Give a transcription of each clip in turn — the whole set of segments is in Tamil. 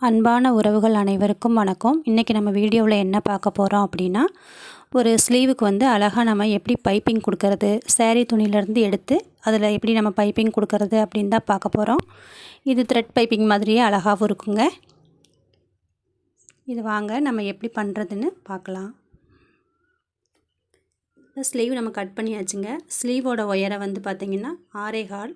அன்பான உறவுகள் அனைவருக்கும் வணக்கம். இன்றைக்கி நம்ம வீடியோவில் என்ன பார்க்க போகிறோம் அப்படின்னா ஒரு ஸ்லீவுக்கு வந்து அழகாக நம்ம எப்படி பைப்பிங் கொடுக்கறது சேரீ துணியிலேருந்து எடுத்து அதில் எப்படி நம்ம பைப்பிங் கொடுக்கறது அப்படின்னு தான் பார்க்க போகிறோம் இது த்ரெட் பைப்பிங் மாதிரியே அழகாகவும் இருக்குங்க. இது வாங்க நம்ம எப்படி பண்ணுறதுன்னு பார்க்கலாம். ஸ்லீவ் நம்ம கட் பண்ணியாச்சுங்க. ஸ்லீவோட ஒயரை வந்து பார்த்திங்கன்னா ஆரேகால்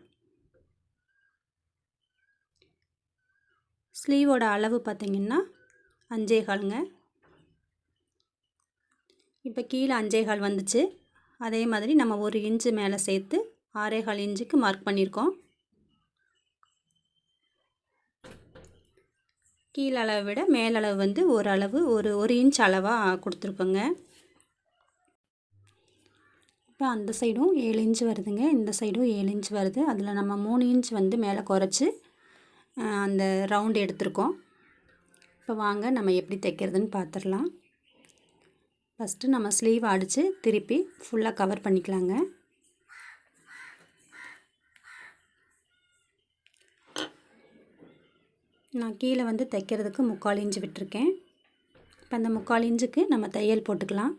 ஸ்லீவோட அளவு பார்த்திங்கன்னா அஞ்சே காலுங்க. இப்போ கீழே அஞ்சே கால் வந்துச்சு. அதே மாதிரி நம்ம ஒரு இன்ச்சு மேலே சேர்த்து ஆறே கால் இன்ச்சுக்கு மார்க் பண்ணியிருக்கோம். கீழ் அளவை விட மேலளவு வந்து ஒரு அளவு ஒரு ஒரு இன்ச் அளவாக கொடுத்துருக்கோங்க. இப்போ அந்த சைடும் ஏழு இன்ச் வருதுங்க. இந்த சைடும் ஏழு இன்ச் வருது. அதில் நம்ம மூணு இன்ச் வந்து மேலே குறைச்சி அந்த ரவுண்ட் எடுத்திருக்கோம். இப்போ வாங்க நம்ம எப்படி தைக்கிறதுன்னு பார்த்துடலாம். ஃபஸ்ட்டு நம்ம ஸ்லீவ் அடித்து திருப்பி ஃபுல்லாக கவர் பண்ணிக்கலாங்க. நான் கீழே வந்து தைக்கிறதுக்கு முக்கால் இன்ச்சு விட்டுருக்கேன். இப்போ அந்த முக்கால் இன்ச்சுக்கு நம்ம தையல் போட்டுக்கலாம்.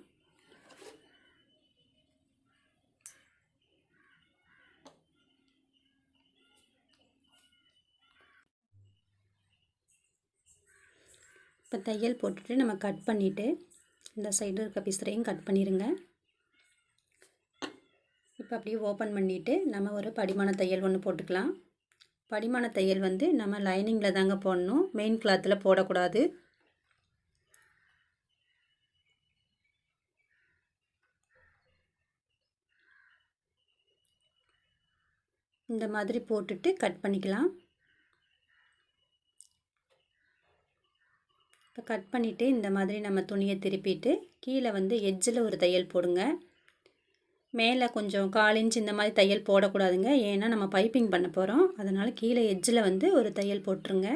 இப்போ தையல் போட்டுட்டு நம்ம கட் பண்ணிவிட்டு இந்த சைடு இருக்க பிசரையும் கட் பண்ணிடுங்க இப்போ அப்படியே ஓப்பன் பண்ணிவிட்டு நம்ம ஒரு படிமான தையல் ஒன்று போட்டுக்கலாம். படிமான தையல் வந்து நம்ம லைனிங்கில் தாங்க போடணும். மெயின் கிளாத்தில் போடக்கூடாது. இந்த மாதிரி போட்டுட்டு கட் பண்ணிக்கலாம். இப்போ கட் பண்ணிவிட்டு இந்த மாதிரி நம்ம துணியை திருப்பிட்டு கீழே வந்து எஜ்ஜில் ஒரு தையல் போடுங்க. மேலே கொஞ்சம் கால் இன்ச் இந்த மாதிரி தையல் போடக்கூடாதுங்க. ஏன்னா நம்ம பைப்பிங் பண்ண போகிறோம். அதனால் கீழே எட்ஜில் வந்து ஒரு தையல் போட்டுருங்க.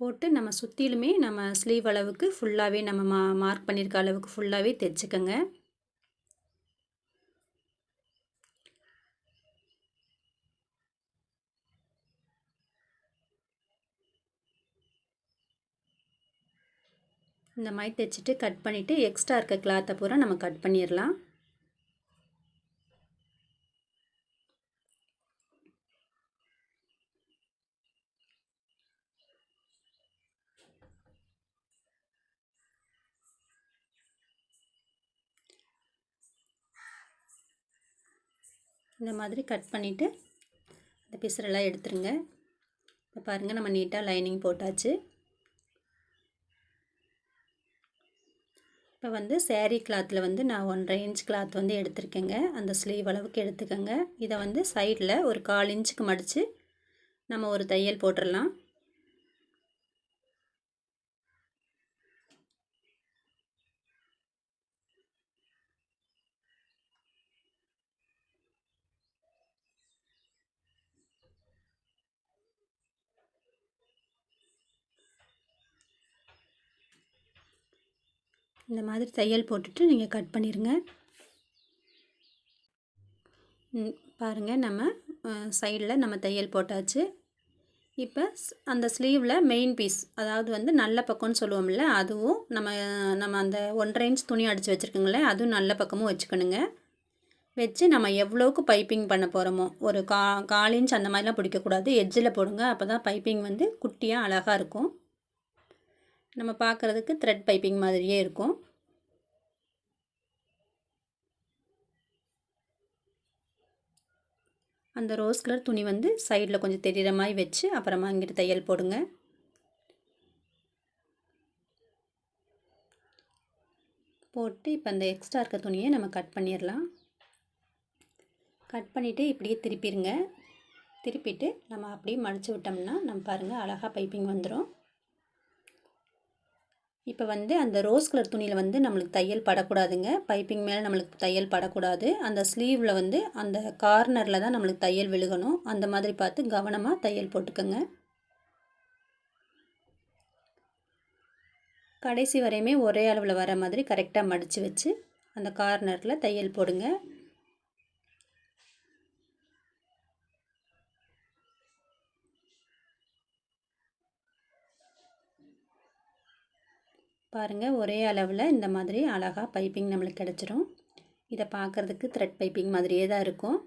போட்டு நம்ம சுற்றிலுமே நம்ம ஸ்லீவ் அளவுக்கு ஃபுல்லாகவே நம்ம மா மார்க் பண்ணியிருக்க அளவுக்கு ஃபுல்லாகவே தைச்சிக்கோங்க. இந்த மாதிரி தைச்சிட்டு கட் பண்ணிவிட்டு எக்ஸ்ட்ரா இருக்க கிளாத்தை பூரா நம்ம கட் பண்ணிடலாம் இந்த மாதிரி கட் பண்ணிவிட்டு இந்த பிசரெல்லாம் எடுத்துருங்க. இப்போ பாருங்கள் நம்ம நீட்டாக லைனிங் போட்டாச்சு. இப்போ வந்து சேரீ கிளாத்தில் வந்து நான் ஒன்றரை இன்ச் கிளாத் வந்து எடுத்திருக்கேங்க. அந்த ஸ்லீவ் அளவுக்கு எடுத்துக்கோங்க. இதை வந்து சைடில் ஒரு கால் இன்ச்சுக்கு மடித்து நம்ம ஒரு தையல் போட்டுடலாம் இந்த மாதிரி தையல் போட்டுட்டு நீங்கள் கட் பண்ணிடுங்க பாருங்கள் நம்ம சைடில் நம்ம தையல் போட்டாச்சு. இப்போ அந்த ஸ்லீவில் மெயின் பீஸ் அதாவது வந்து நல்ல பக்கம்னு சொல்லுவோம்ல அதுவும் நம்ம நம்ம அந்த ஒன்றரை இன்ச் துணி அடித்து வச்சுருக்கோங்களே அதுவும் நல்ல பக்கமும் வச்சுக்கணுங்க. வச்சு நம்ம எவ்வளோக்கு பைப்பிங் பண்ண போகிறோமோ ஒரு கா கால் இன்ச் அந்த மாதிரிலாம் பிடிக்கக்கூடாது எட்ஜில் போடுங்க அப்போ தான் பைப்பிங் வந்து குட்டியாக அழகாக இருக்கும். நம்ம பார்க்குறதுக்கு த்ரெட் பைப்பிங் மாதிரியே இருக்கும். அந்த ரோஸ் கலர் துணி வந்து சைடில் கொஞ்சம் தெரிகிற மாதிரி வச்சு அப்புறமா இங்கிட்டு தையல் போடுங்க. போட்டு இப்போ அந்த எக்ஸ்ட்ரா இருக்க துணியை நம்ம கட் பண்ணிடலாம். கட் பண்ணிவிட்டு இப்படியே திருப்பிடுங்க. திருப்பிட்டு நம்ம அப்படியே மடித்து விட்டோம்னா நம்ம பாருங்கள் அழகாக பைப்பிங் வந்துடும் இப்போ வந்து அந்த ரோஸ் கலர் துணியில் வந்து நம்மளுக்கு தையல் படக்கூடாதுங்க. பைப்பிங் மேலே நம்மளுக்கு தையல் படக்கூடாது. அந்த ஸ்லீவில் வந்து அந்த கார்னரில் தான் நம்மளுக்கு தையல் விழுகணும். அந்த மாதிரி பார்த்து கவனமாக தையல் போட்டுக்கோங்க. கடைசி வரையுமே ஒரே அளவில் வர மாதிரி கரெக்டாக மடித்து வச்சு அந்த கார்னரில் தையல் போடுங்க. பாருங்கள் ஒரே அளவில் இந்த மாதிரி அழகாக பைப்பிங் நம்மளுக்கு கிடச்சிரும். இதை பார்க்குறதுக்கு த்ரெட் பைப்பிங் மாதிரியே தான் இருக்கும்.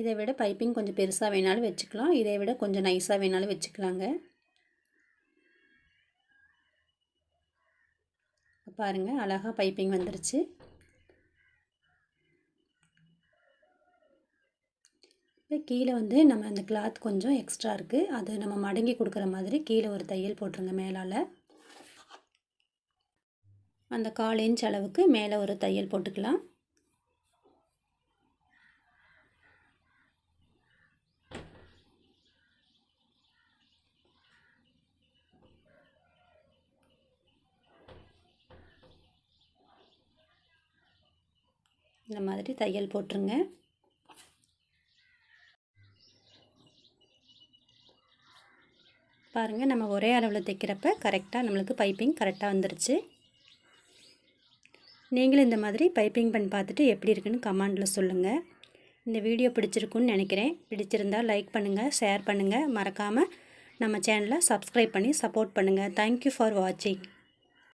இதை விட பைப்பிங் கொஞ்சம் பெருசாக வேணாலும் வச்சுக்கலாம். இதை விட கொஞ்சம் நைஸாக வேணாலும் வச்சுக்கலாங்க. பாருங்கள் அழகாக பைப்பிங் வந்துருச்சு. இப்போ கீழே வந்து நம்ம அந்த கிளாத் கொஞ்சம் எக்ஸ்ட்ரா இருக்குது அதை நம்ம மடங்கி கொடுக்குற மாதிரி கீழே ஒரு தையல் போட்டுருங்க மேலால். அந்த கால் இன்ச் அளவுக்கு மேலே ஒரு தையல் போட்டுக்கலாம். இந்த மாதிரி தையல் போட்டுருங்க. பாருங்கள் நம்ம ஒரே அளவில் தைக்கிறப்ப கரெக்டாக நம்மளுக்கு பைப்பிங் கரெக்டாக வந்துருச்சு. நீங்களும் இந்த மாதிரி பைப்பிங் பண்ணி பார்த்துட்டு எப்படி இருக்குன்னு கமெண்டில் சொல்லுங்கள் இந்த வீடியோ பிடிச்சிருக்குன்னு நினைக்கிறேன். பிடிச்சிருந்தால் லைக் பண்ணுங்கள் ஷேர் பண்ணுங்கள் மறக்காமல் நம்ம சேனலை சப்ஸ்கிரைப் பண்ணி சப்போர்ட் பண்ணுங்கள் தேங்க்யூ ஃபார் வாட்சிங்